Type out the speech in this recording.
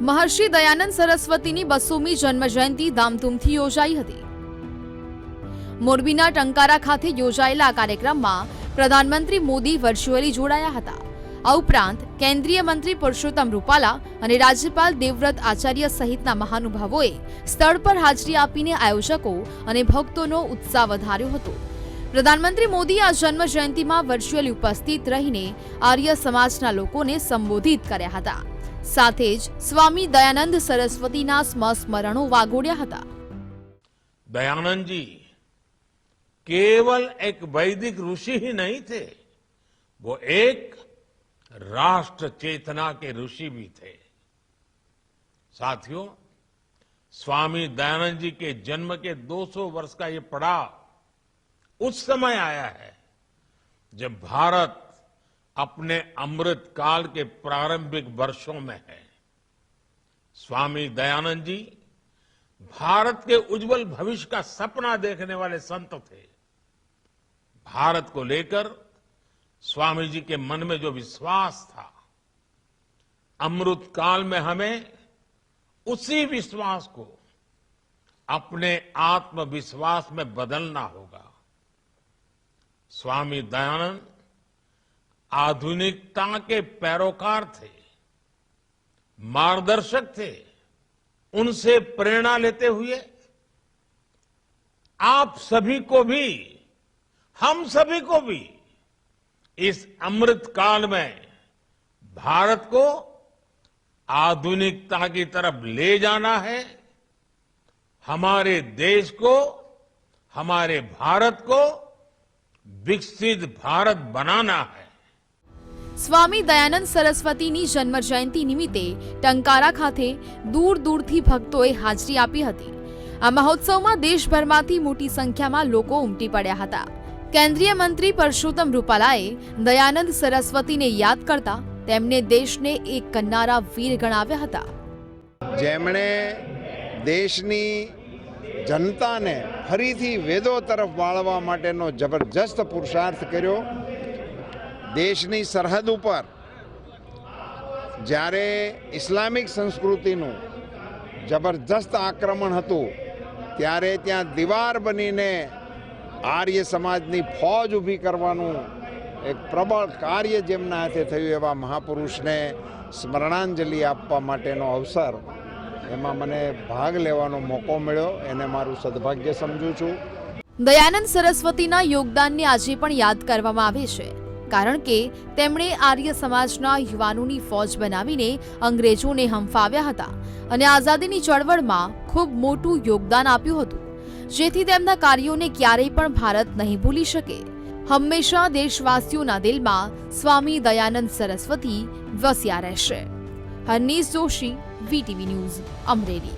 મહર્ષિ દયાનંદ સરસ્વતીની બસોમી જન્મજયંતિ ધામધૂમથી યોજાઈ હતી. મોરબીના ટંકારા ખાતે યોજાયેલા આ કાર્યક્રમમાં પ્રધાનમંત્રી મોદી વર્ચ્યુઅલી જોડાયા હતા. આ ઉપરાંત કેન્દ્રીય મંત્રી પુરુષોત્તમ રૂપાલા અને રાજ્યપાલ દેવવ્રત આચાર્ય સહિતના મહાનુભાવોએ સ્થળ પર હાજરી આપીને આયોજકો અને ભક્તોનો ઉત્સાહ વધાર્યો હતો. પ્રધાનમંત્રી મોદી આ જન્મ જયંતિમાં વર્ચ્યુઅલી ઉપસ્થિત રહીને આર્ય સમાજના લોકોને સંબોધિત કર્યા હતા. સાથે જ સ્વામી દયાનંદ સરસ્વતીના સ્મસ્મરણો વાગોડ્યા હતા दयानंद जी केवल एक वैदिक ऋषि ही नहीं थे वो एक राष्ट्र चेतना के ऋषि भी थे साथियों स्वामी दयानंद जी के जन्म के 200 वर्ष का ये पड़ाव उस समय आया है जब भारत अपने अमृत काल के प्रारंभिक वर्षों में है। स्वामी दयानंद जी, भारत के उज्जवल भविष्य का सपना देखने वाले संत थे। भारत को लेकर स्वामी जी के मन में जो विश्वास था, अमृत काल में हमें उसी विश्वास को, अपने आत्मविश्वास में बदलना होगा। स्वामी दयानंद आधुनिकता के पैरोकार थे, मार्गदर्शक थे, उनसे प्रेरणा लेते हुए आप सभी को भी, हम सभी को भी इस अमृत काल में भारत को आधुनिकता की तरफ़ ले जाना है, हमारे देश को, हमारे भारत को विकसित भारत बनाना है। સ્વામી દયાનંદ સરસ્વતીની જન્મ જયંતિ નિમિત્તે ટંકારા ખાતે દૂર દૂરથી ભક્તોએ હાજરી આપી હતી. આ મહોત્સવમાં દેશભરમાંથી મોટી સંખ્યામાં લોકો ઉમટી પડ્યા હતા. કેન્દ્રીય મંત્રી પરસોત્તમ રૂપાલાએ દયાનંદ સરસ્વતીને યાદ કરતા તેમને દેશને એક કન્નારા વીર ગણાવ્યા હતા. જેમણે દેશની જનતાને ફરીથી વેદો તરફ વાળવા માટેનો જબરજસ્ત પુરુષાર્થ કર્યો દેશની સરહદ ઉપર જ્યારે ઇસ્લામિક સંસ્કૃતિનું જબરજસ્ત આક્રમણ હતું, ત્યારે ત્યાં દીવાર બનીને આર્ય સમાજની ફોજ ઊભી કરવાનું એક પ્રબળ કાર્ય જેમના હાથે થયું એવા મહાપુરુષને સ્મરણાંજલિ આપવા માટેનો અવસર. એમાં મને ભાગ લેવાનો મોકો મળ્યો, એને મારું સદભાગ્ય સમજું છું. દયાનંદ સરસ્વતીના યોગદાનને આજે પણ યાદ કરવામાં આવે છે. કારણ કે તેમણે આર્ય સમાજના યુવાનોની ફોજ બનાવીને અંગ્રેજોને હંફાવ્યા હતા અને આઝાદીની ચળવળમાં ખૂબ મોટું યોગદાન આપ્યું હતું, જેથી તેમના કાર્યોને ક્યારેય પણ ભારત નહીં ભૂલી શકે. હંમેશા દેશવાસીઓના દિલમાં સ્વામી દયાનંદ સરસ્વતી વસ્યા રહેશે. Harnish Joshi, VTV news, Amreli.